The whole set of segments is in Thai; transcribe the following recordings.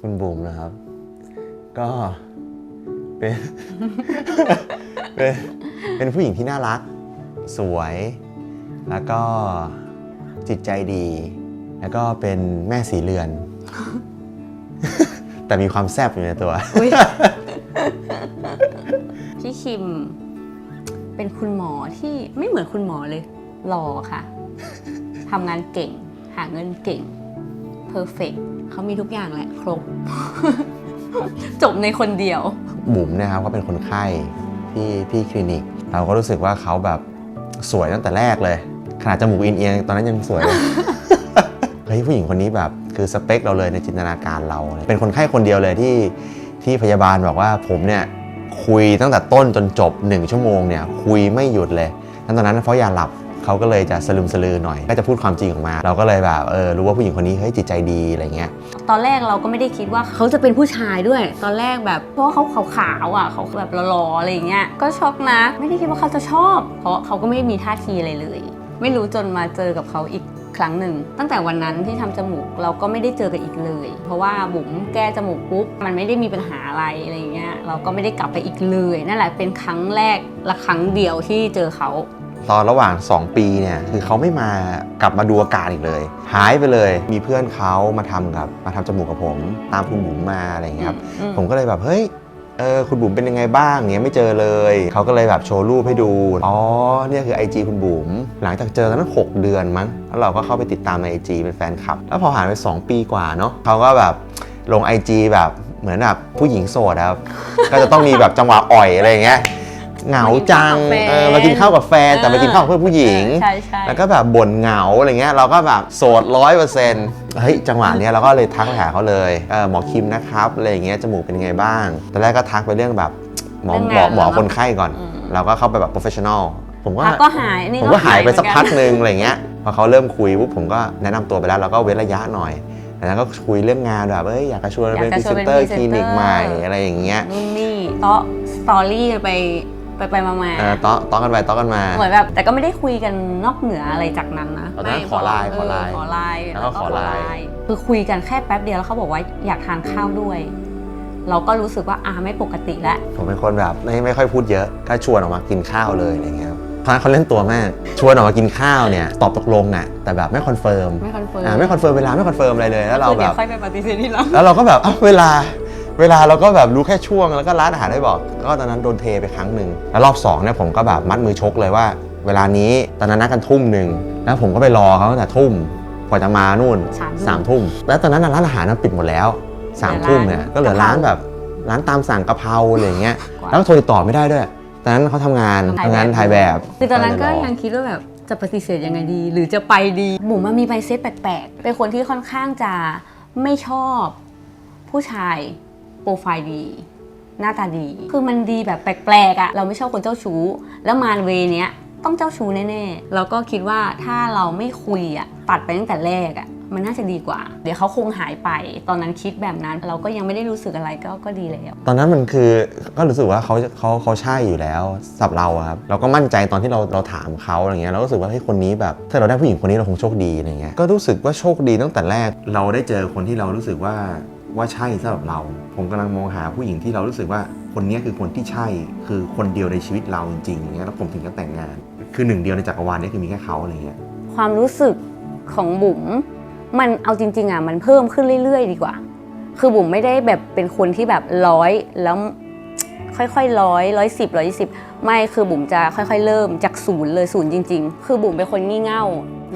คุณบุ๋มนะครับ ก็เป็นเป็นเป็นผู้หญิงที่น่ารัก สวย แล้วก็จิตใจดี แล้วก็เป็นแม่สีเรือน แต่มีความแซ่บอยู่ในตัว อุ๊ย พี่คิม เป็นคุณหมอที่ไม่เหมือนคุณหมอเลยหล่อค่ะทำงานเก่ง หาเงินเก่ง เพอร์เฟกเขามีทุกอย่างแหละครบ จบในคนเดียว บุ๋มเนะครับก็เป็นคนไข้ที่ที่คลินิก เราก็รู้สึกว่าเขาแบบสวยตั้งแต่แรกเลย ขนาดจมูกอินเอียงตอนนั้นยังสวยเลย เฮ้ยผู้หญิงคนนี้แบบคือสเปคเราเลยในจินตนาการเราเลยเป็นคนไข้คนเดียวเลยที่ที่พยาบาลบอกว่าผมเนี่ยคุยตั้งแต่ต้นจนจบ 1 ชั่วโมงเนี่ยคุยไม่หยุดเลยทั้งตอนนั้นเพราะยาหลับ เขาก็เลยจะสลึมสลือหน่อย ก็จะพูดความจริงออกมา เราก็เลยแบบเออรู้ว่าผู้หญิงคนนี้เฮ้ยจิตใจดีอะไรเงี้ย ตอนแรกเราก็ไม่ได้คิดว่าเขาจะเป็นผู้ชายด้วย ตอนแรกแบบเพราะว่าเขาขาวๆอะเขาแบบหล่อๆอะไรเงี้ย ก็ช็อกนะ ไม่ได้คิดว่าเขาจะชอบ เพราะเขาก็ไม่ได้มีท่าทีอะไรเลย ไม่รู้จนมาเจอกับเขาอีกครั้งหนึ่งตั้งแต่วันนั้นที่ทำจมูกเราก็ไม่ได้เจอกันอีกเลย เพราะว่าบุ๋มแก้จมูกปุ๊บมันไม่ได้มีปัญหาอะไรอะไรเงี้ยเราก็ไม่ได้กลับไปอีกเลยนั่นแหละเป็นครั้งแรกและครั้งเดียวที่เจอเขา ตอนระหว่าง 2 ปีเนี่ยคือเขาไม่มากลับมาดูอาการอีกเลย หายไปเลยมีเพื่อนเขามาทำกับมาทำจมูกกับผม ตามคุณบุ๋มมาอะไรอย่างเงี้ยครับอืมผมก็เลยแบบเฮ้ยเออคุณบุ๋มเป็นยังไงบ้างเนี่ยไม่เจอเลย เขาก็เลยแบบโชว์รูปให้ดู อ๋อเนี่ยคือ IG คุณบุ๋มหลังจากเจอกันตั้ง6เดือนมั้งแล้วเราก็เข้าไปติดตามใน IG เป็นแฟนคลับ แล้วพอผ่านไป 2 ปีกว่าเนาะเขาก็แบบลง IG แบบเหมือนแบบผู้หญิงโสดครับ ก็จะต้องมีแบบจังหวะอ่อยอะไรอย่างเงี้ย เหงาจังเออมากินข้าวกับแฟนแต่มากินข้าวกับเพื่อนผู้หญิง ใช่ใช่แล้วก็แบบบ่นเหงาอะไรเงี้ยเราก็แบบโสดร้อยเปอร์เซ็นต์เฮ้ยจังหวะเนี้ยเราก็เลยทักไปหาเขาเลยเออหมอคิมนะครับอะไรอย่างเงี้ยจมูกเป็นยังไงบ้างตอนแรกก็ทักไปเรื่องแบบหมอเรื่องหมองานหมอคนไข้ก่อนอืมเราก็เข้าไปแบบ professional ผมก็พักก็หายนี่ผมก็หายไปสักเหมือนพักหนึ่งอะไรเงี้ยพอเขาเริ่มคุยปุ๊บผมก็แนะนำตัวไปแล้วเราก็เว้นระยะหน่อยแล้วก็คุยเรื่องงานแบบเอ้ยอยากจะชวนเป็นอยากพจะรีชวนเซนเป็นเตอร์พรีคเซนเตอร์ลินิกใหม่อะไรอย่างเงี้ยนู่นนี่เตาะสตอรี่ไป ไปไปมามาเออต้อต้อกันไปต้อกันมา เหมือนแบบแต่ก็ไม่ได้คุยกันนอกเหนืออะไรจากนั้นนะตอนนั้นไม่ขอไลน์เขอไลน์ขอไลน์แล้วก็ขอไลน์คือคุยกันแค่แป๊บเดียวแล้วเขาบอกว่าอยากทานข้าวด้วย เราก็รู้สึกว่าอ่าไม่ปกติแล้วผมเป็นคนแบบไม่ไม่ค่อยพูดเยอะก็ชวนออกมากินข้าวเลยอะไรเงี้ยครับตอนนั้นเขาเล่นตัวมากชวนออกมากินข้าวเนี่ยตอบตกลงอะแต่แบบไม่คอนเฟิร์มไม่คอนเฟิร์มอ่าไม่คอนเฟิร์มเวลาไม่คอนเฟิร์มอะไรเลยแล้วเราคือแบเดี๋ยวบค่อยไปปฏิเสธที่หลังแล้วเราก็แบบอ้าวเวลา เวลาเราก็แบบรู้แค่ช่วงแล้วก็ร้านอาหารได้บอก ก็ตอนนั้นโดนเทไปครั้งหนึ่งแล้วรอบสองเนี่ยผมก็แบบมัดมือชกเลยว่า เวลานี้ตอนนั้นนัดกันทุ่มหนึ่งแล้วผมก็ไปรอเขาตั้งแต่ทุ่มกว่าจะมานู่นสามทุ่มสามทุ่มแล้วตอนนั้นนะร้านอาหารมันปิดหมดแล้วสามทุ่มเนี่ยก็เหลือร้านแบบร้านตามสั่งกะเพราอะไรอย่างเงี้ยแล้วโทรติดต่อไม่ได้ด้วยตอนนั้นเขาทำงานทำงานถ่ายแบบคือตอนนั้นก็เลยรอยังคิดว่าแบบจะปฏิเสธยังไงดี หรือจะไปดีบุ๋มมันมีใบเซตแปลกๆ เป็นคนที่ค่อนข้างจะไม่ชอบผู้ชาย โปรไฟล์ดี หน้าตาดี คือมันดีแบบแปลกๆอะเราไม่ชอบคนเจ้าชู้ แล้วมาเวเนี้ยต้องเจ้าชู้แน่ๆเราก็คิดว่าถ้าเราไม่คุยอะตัดไปตั้งแต่แรกอะมันน่าจะดีกว่า เดี๋ยวเขาคงหายไป ตอนนั้นคิดแบบนั้น เราก็ยังไม่ได้รู้สึกอะไรก็ก็ดีแล้ว ตอนนั้นมันคือก็รู้สึกว่าเขาเขาเขาใช่อยู่แล้วสับเราครับเราก็มั่นใจตอนที่เราเราถามเขาอะไรเงี้ยเราก็รู้สึกว่าเฮ้คนนี้แบบ ถ้าเราได้ผู้หญิงคนนี้เราคงโชคดีอะไรเงี้ยก็รู้สึกว่าโชคดีตั้งแต่แรกเราได้เจอคนที่เรารู้สึกว่า ว่าใช่สำหรับเรา ผมกำลังมองหาผู้หญิงที่เรารู้สึกว่าคนนี้คือคนที่ใช่คือคนเดียวในชีวิตเราจริงๆอย่างเงี้ยแล้วผมถึงจะแต่งงาน คือหนึ่งเดียวในจักรวาลนี้คือมีแค่เขาอะไรเงี้ยความรู้สึกของบุ๋มมันเอาจริง ๆอะมันเพิ่มขึ้นเรื่อย ๆ ดีกว่า คือบุ๋มไม่ได้แบบเป็นคนที่แบบร้อยแล้วค่อยๆร้อยร้อยสิบร้อยยี่สิบไม่คือบุ๋มจะค่อย ๆ เริ่มจากศูนย์เลยศูนย์จริง ๆ คือบุ๋มเป็นคนงี่เง่า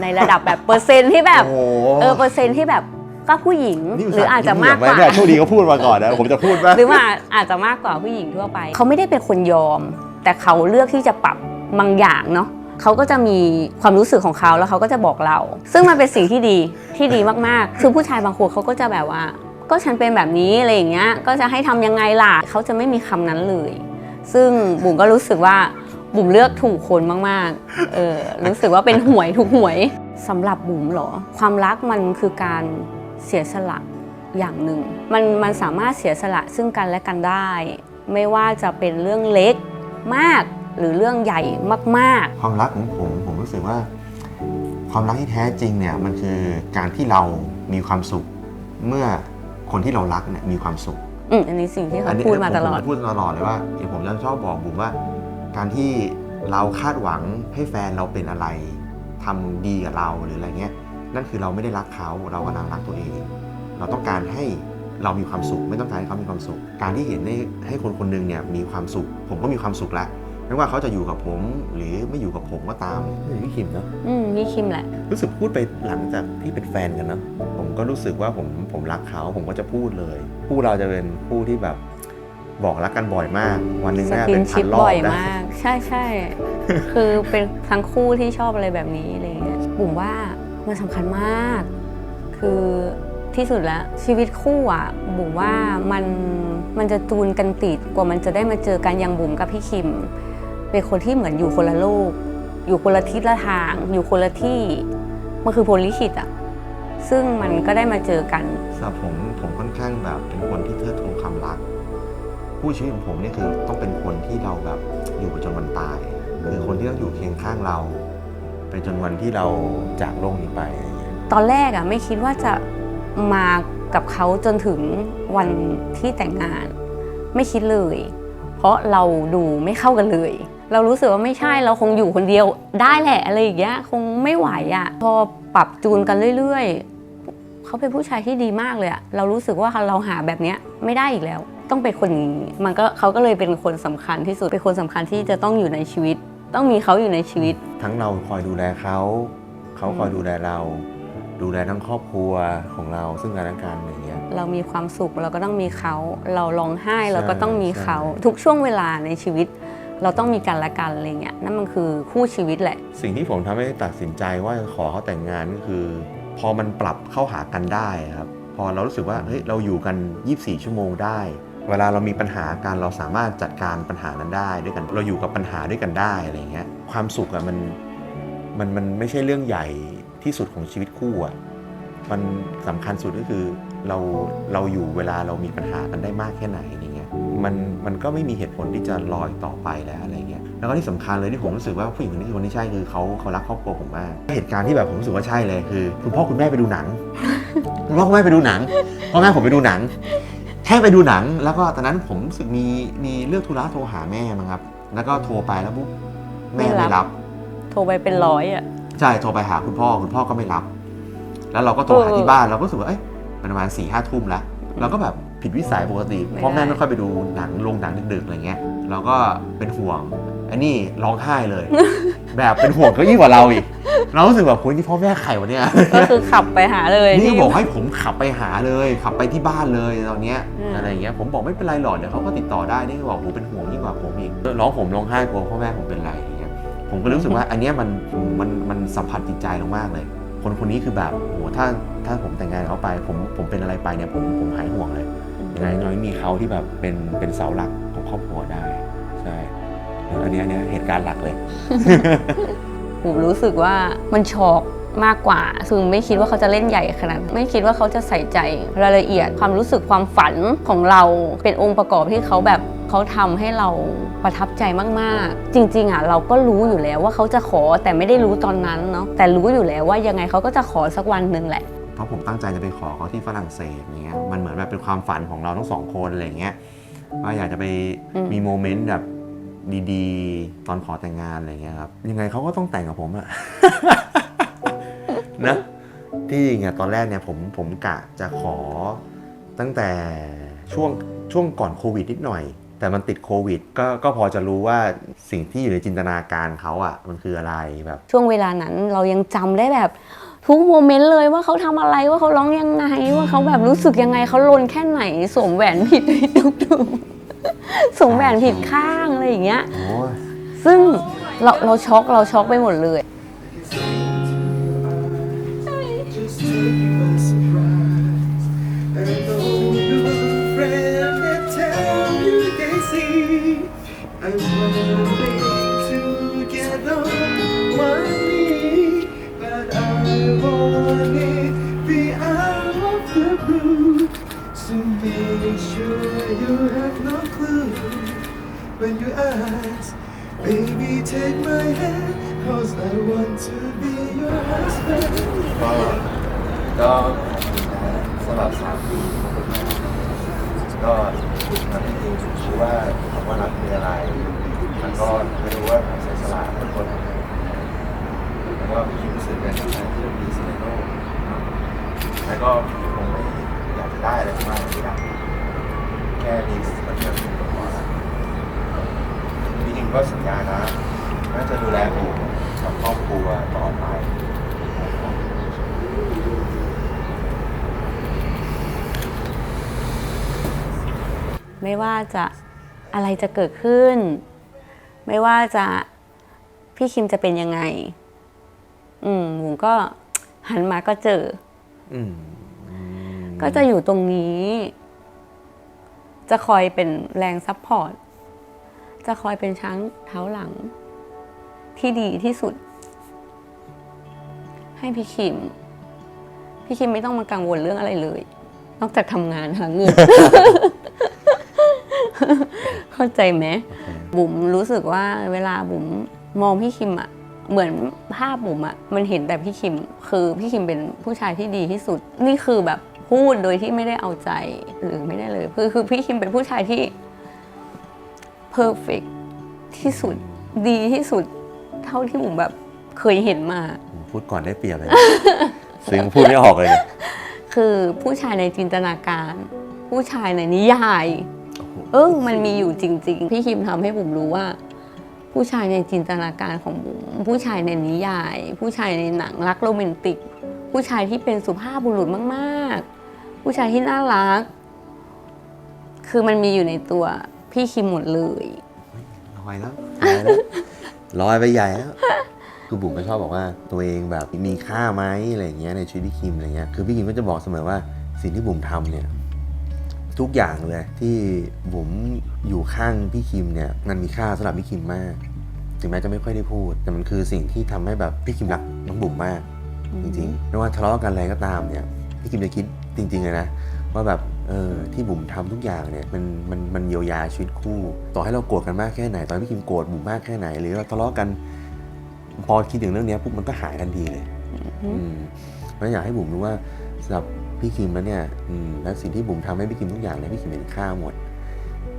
ในระดับแบบเปอร์เซ็นต์ที่แบบโอ้โหเออเปอร์เซ็นต์ที่แบบ ก็ผู้หญิงหรืออาจจะมากกว่าโชคดีก็พูดมาก่อนนะผมจะพูดว่าหรือว่าอาจจะมากกว่าผู้หญิงทั่วไป เขาไม่ได้เป็นคนยอม แต่เขาเลือกที่จะปรับบางอย่างเนาะเขาก็จะมีความรู้สึกของเขาแล้วเขาก็จะบอกเรา ซึ่งมันเป็นสิ่งที่ดีที่ดีมากๆ คือผู้ชายบางคนเขาก็จะแบบว่า ก็ฉันเป็นแบบนี้อะไรอย่างเงี้ยก็จะให้ทำยังไงล่ะเขาจะไม่มีคำนั้นเลย ซึ่งบุ๋มก็รู้สึกว่าบุ๋มเลือกถูกคนมากๆเออรู้สึกว่าเป็นหวยถูกหวยสำหรับบุ๋มเหรอ ความรักมันคือการ เสียสละอย่างหนึ่ง มันมันสามารถเสียสละซึ่งกันและกันได้ ไม่ว่าจะเป็นเรื่องเล็กมากหรือเรื่องใหญ่มากความรักของผมผมรู้สึกว่า ความรักที่แท้จริงเนี่ยมันคือการที่เรามีความสุข เมื่อคนที่เรารักเนี่ยมีความสุขอืมอันนี้สิ่งที่เขาพูดมาตลอดผจะพูดตลอดเลยว่าอย่างผมจะชอบบอกบุ๋มว่า การที่เราคาดหวังให้แฟนเราเป็นอะไรทำดีกับเราหรืออะไรเงี้ย นั่นคือเราไม่ได้รักเขาเรากำลังรักตัวเอง เราต้องการให้เรามีความสุข ไม่ต้องการให้เขามีความสุข การที่เห็นให้ให้คนคนหนึงเนี่ยมีความสุข ผมก็มีความสุขแล้วไม่ว่าเขาจะอยู่กับผม หรือไม่อยู่กับผมก็ตามนี่พี่คิมเนาะอืมพี่คิมแหละ รู้สึกพูดไปหลังจากที่เป็นแฟนกันเนอะผมก็รู้สึกว่าผมผมรักเขาผมก็จะพูดเลยคู่เราจะเป็นคู่ที่แบบบอกรักกันบ่อยมาก วันหนึ่งสน่ากิเป็นนพัชินปรอบ่บอยได้มากใช่ใช่คือเป็นทั้งคู่ที่ชอบอะไรแบบนี้อะไรเงี้ยบุ๋มว่า มันสำคัญมาก คือที่สุดแล้วชีวิตคู่อะบุ๋มว่ามันมันจะจูนกันติดกว่ามันจะได้มาเจอกันอย่างบุ๋มกับพี่คิม เป็นคนที่เหมือนอยู่คนละโลก อยู่คนละทิศละทาง อยู่คนละที่มันคือพลลิขิตอะซึ่งมันก็ได้มาเจอกันสำหรับผมผมค่อนข้างแบบเป็นคนที่เทิดทูนความรัก ผู้ชีวิตของผมเนี่ยคือต้องเป็นคนที่เราแบบอยู่ไปจนวันตาย คือคนที่ต้องอยู่เคียงข้างเรา ไปจนวันที่เราจากโลกนี้ไปอะไรอย่างเงี้ยตอนแรกอะไม่คิดว่าจะมากับเขาจนถึงวันที่แต่งงาน ไม่คิดเลย เพราะเราดูไม่เข้ากันเลย เรารู้สึกว่าไม่ใช่เราคงอยู่คนเดียวได้แหละอะไรอย่างเงี้ยคงไม่ไหวอะพอปรับจูนกันเรื่อยๆเขาเป็นผู้ชายที่ดีมากเลยอะเรารู้สึกว่าเราหาแบบเนี้ยไม่ได้อีกแล้ว ต้องเป็นคนนี้มันก็เขาก็เลยเป็นคนสำคัญที่สุดเป็นคนสำคัญที่จะต้องอยู่ในชีวิต ต้องมีเขาอยู่ในชีวิต ทั้งเราคอยดูแลเขาเขาคอยดูแลเรา ดูแลทั้งครอบครัวของเราซึ่งกันและกันอย่างเงี้ย เรามีความสุขเราก็ต้องมีเขา เราร้องไห้ใช่เราก็ต้องมีเขาใช่ทุกช่วงเวลาในชีวิต เราต้องมีกันและกันอะไรเงี้ยนั่นมันคือคู่ชีวิตแหละ สิ่งที่ผมทำให้ตัดสินใจว่าขอเขาแต่งงานก็คือ พอมันปรับเข้าหากันได้ครับ พอเรารู้สึกว่าเฮ้ยเราอยู่กัน 24 ชั่วโมงได้ เวลาเรามีปัญหาการเราสามารถจัดการปัญหานั้นได้ด้วยกันเราอยู่กับปัญหาด้วยกันได้อะไรเงี้ยความสุขอะมันมันมันไม่ใช่เรื่องใหญ่ที่สุดของชีวิตคู่อะมันสำคัญสุดก็คือเราเราอยู่เวลาเรามีปัญหากันได้มากแค่ไหนอย่างเงี้ยมันมันก็ไม่มีเหตุผลที่จะรออีกต่อไปแล้วอะไรเงี้ยแล้วก็ที่สำคัญเลยที่ผมรู้สึกว่าผู้หญิงคนนี้คือคนที่ใช่คือเขาเขารักครอบครัวผมมากเหตุการณ์ที่แบบผมรู้สึกว่าใช่เลยคือ คุณพ่อคุณแม่ไปดูหนังคุณพ่อคุณแม่ไปดูหนังพ่อแม่ผมไปดูหนัง แค่ไปดูหนังแล้วก็ตอนนั้นผมรู้สึกมีมีเลือกธุระโทรหาแม่มั้งครับ แล้วก็โทรไปแล้วปุ๊บแม่ไม่ไม่รับรับ โทรไปเป็นร้อยอะ ใช่โทรไปหาคุณพ่อคุณพ่อก็ไม่รับ แล้วเราก็โทรหาเออที่บ้านเราก็รู้สึกว่าเอ้ยมันประมาณสี่ห้าทุ่มแล้วเราก็แบบผิดวิสัยปกติไม่พ่อแม่ได้ไม่ค่อยไปดูหนังโรงหนังดึกๆอะไรเงี้ยเราก็เป็นห่วง อันนี้ร้องไห้เลย แบบเป็นห่วงเขายิ่งกว่าเราอีก เรารู้สึกแบบคุยที่พ่อแม่ใครวะเนี่ยก็คือขับไปหาเลยนี่ที่บอกให้ผมขับไปหาเลย ขับไปที่บ้านเลยตอนเนี้ยอืมอะไรอย่างเงี้ยผมบอกไม่เป็นไรหรอกเดี๋ยวเขาก็ติดต่อได้นี่บอกโหเป็นห่วงยิ่งกว่าผมอีกร้องผมร้องไห้กลัวพ่อแม่ผมเป็นไรอย่างเงี้ยผมก็รู้สึกว่าอันเนี้ยมันมันมันสัมผัสจิตใจเรามากเลย คนคนนี้คือแบบโหถ้าถ้าผมแต่งงานกับเขาไป ผมผมเป็นอะไรไปเนี่ยผมผมหายห่วงเลยยังไงน้อยมีเขาที่แบบเป็นเป็นเสาหลักของครอบครัวได้ใช่ อันเนี้ยอันเนี้ยเหตุการณ์หลักเลยผมรู้สึกว่ามันช็อกมากกว่าซึ่งไม่คิดว่าเขาจะเล่นใหญ่ขนาดนั้นไม่คิดว่าเขาจะใส่ใจรายละเอียดความรู้สึกความฝันของเราเป็นองค์ประกอบที่เขาแบบเขาทำให้เราประทับใจมากๆ จริง ๆอะเราก็รู้อยู่แล้วว่าเขาจะขอแต่ไม่ได้รู้ตอนนั้นเนาะแต่รู้อยู่แล้วว่ายังไงเขาก็จะขอสักวันหนึ่งแหละเพราะผมตั้งใจจะไปขอเขาที่ฝรั่งเศสอย่างเงี้ยมันเหมือนแบบเป็นความฝันของเราทั้งสองคนอะไรอย่างเงี้ยว่าอยากจะไปอืมมีโมเมนต์แบบ ดีๆ ตอนขอแต่งงานอะไรเงี้ยครับ ยังไงเขาก็ต้องแต่งกับผมอะนะที่จริงอะตอนแรกเนี่ยผมผมกะจะขอตั้งแต่ช่วงช่วงก่อนโควิดนิดหน่อย แต่มันติดโควิดก็ก็พอจะรู้ว่าสิ่งที่อยู่ในจินตนาการเขาอะมันคืออะไรแบบ ช่วงเวลานั้นเรายังจำได้แบบทุกโมเมนต์เลยว่าเขาทำอะไรว่าเขาร้องยังไง ว่าเขาแบบรู้สึกยังไงเขาลนแค่ไหนสวมแหวนผิดในทุกๆ สวมแหวนผิดข้างอะไรอย่างเงี้ย โอ้ยซึ่งเราเราช็อกเราช็อกไปหมดเลย Just take you So make sure you have no clue when you ask. Baby, take my hand, cause I want to be your husband. ก็ก็สำหรับสามปีก็มันไม่จริงรู้ว่าคำว่ารักคืออะไรมันก็ไม่รู้ว่าเสียสละทุกคนแล้วก็พี่รู้สึกในฐานะที่เราดีสุดในโลกแล้วก็คงไม่ ได้อะไรมากที่อยากแค่ดีมันจะเป็นก็พอละพี่คิมก็สัญญานะน่าจะดูแลผมกับครอบครัวต่อไปไม่ว่าจะอะไรจะเกิดขึ้น ไม่ว่าจะพี่คิมจะเป็นยังไง อืมผมก็หันมาก็เจอ อืม ก็จะอยู่ตรงนี้ จะคอยเป็นแรงซัพพอร์ต จะคอยเป็นช้างเท้าหลัง ที่ดีที่สุด ให้พี่คิม พี่คิมไม่ต้องมากังวลเรื่องอะไรเลย นอกจากทำงานหาเงิน เข้าใจไหมบุ๋มรู้สึกว่าเวลาบุ๋มมองพี่คิมอะเหมือนภาพบุ๋มอะมันเห็นแต่พี่คิม คือพี่คิมเป็นผู้ชายที่ดีที่สุด นี่คือแบบ พูดโดยที่ไม่ได้เอาใจหรือไม่ได้เลยคือคือพี่คิมเป็นผู้ชายที่ perfect ที่สุดดีที่สุดเท่าที่บุ๋มแบบเคยเห็นมา พูดก่อนได้เปรียบเลย ซึ่งพูดไม่ออกเลยเนี่ยคือผู้ชายในจินตนาการ ผู้ชายในนิยาย เออมันมีอยู่จริง ๆ พี่คิมทำให้บุ๋มรู้ว่า ผู้ชายในจินตนาการของบุ๋มผู้ชายในนิยาย ผู้ชายในหนังรักโรแมนติก ผู้ชายที่เป็นสุภาพบุรุษมากๆ ผู้ชายที่น่ารัก คือมันมีอยู่ในตัวพี่คิมหมดเลย ลอยแล้วลอยแล้วลอยไปใหญ่แล้วคือบุ๋มก็ชอบบอกว่าตัวเองแบบมีค่าไหมอะไรอย่างเงี้ยในชีวิตพี่คิมอะไรเงี้ยคือพี่คิมก็จะบอกเสมอว่าสิ่งที่บุ๋มทำเนี่ยทุกอย่างเลยที่บุ๋มอยู่ข้างพี่คิมเนี่ยมันมีค่าสำหรับพี่คิมมาก ถึงแม้จะไม่ค่อยได้พูด แต่มันคือสิ่งที่ทำให้แบบพี่คิมรักน้องบุ๋มมากจริงๆไม่ว่าทะเลาะกันอะไรก็ตามเนี่ยพี่คิมจะคิด จริงๆเลยนะว่าแบบเออที่บุ๋มทำทุกอย่างเนี่ยมันมันมันเยียวยาชีวิตคู่ ต่อให้เราโกรธกันมากแค่ไหน ตอนพี่คิมโกรธบุ๋มมากแค่ไหน หรือเราทะเลาะกัน พอคิดถึงเรื่องเนี้ยปุ๊บมันก็หายทันทีเลยอืมเพราะฉะนั้นอยากให้บุ๋มรู้ว่าสำหรับพี่คิมแล้วเนี่ยอืมและสิ่งที่บุ๋มทำให้พี่คิมทุกอย่างเนี่ยพี่คิมเห็นค่าหมด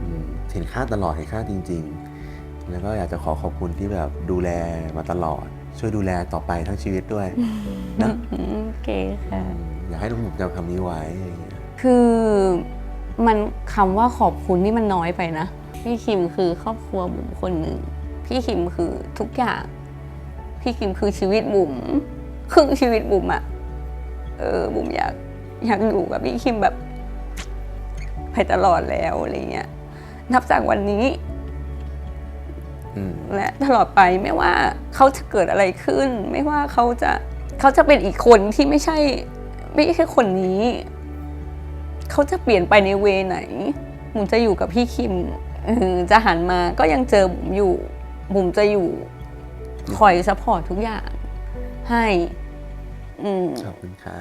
อืมเห็นค่าตลอดเห็นค่าจริง ๆ แล้วก็อยากจะขอขอบคุณที่แบบดูแลมาตลอด ช่วยดูแลต่อไปทั้งชีวิตด้วยนะโอเคค่ะ อืมอยากให้ทุกคนจำคำนี้ไว้อะไรอย่างเงี้ยคือมันคำว่าขอบคุณนี่มันน้อยไปนะ พี่คิมคือครอบครัวบุ๋มคนหนึ่ง พี่คิมคือทุกอย่าง พี่คิมคือชีวิตบุ๋มครึ่งชีวิตบุ๋มอะเออบุ๋มอยากอยากอยู่กับพี่คิมแบบไปตลอดแล้วอะไรเงี้ยนับจากวันนี้ อืม และตลอดไปไม่ว่าเขาจะเกิดอะไรขึ้น ไม่ว่าเขาจะเขาจะเป็นอีกคนที่ไม่ใช่ ไม่ใช่คนนี้ เขาจะเปลี่ยนไปในเวไหนบุ๋มจะอยู่กับพี่คิมจะหันมาก็ยังเจอบุ๋มอยู่บุ๋มจะอยู่คอยซัพพอร์ตทุกอย่างให้ อืมขอบคุณค่ะ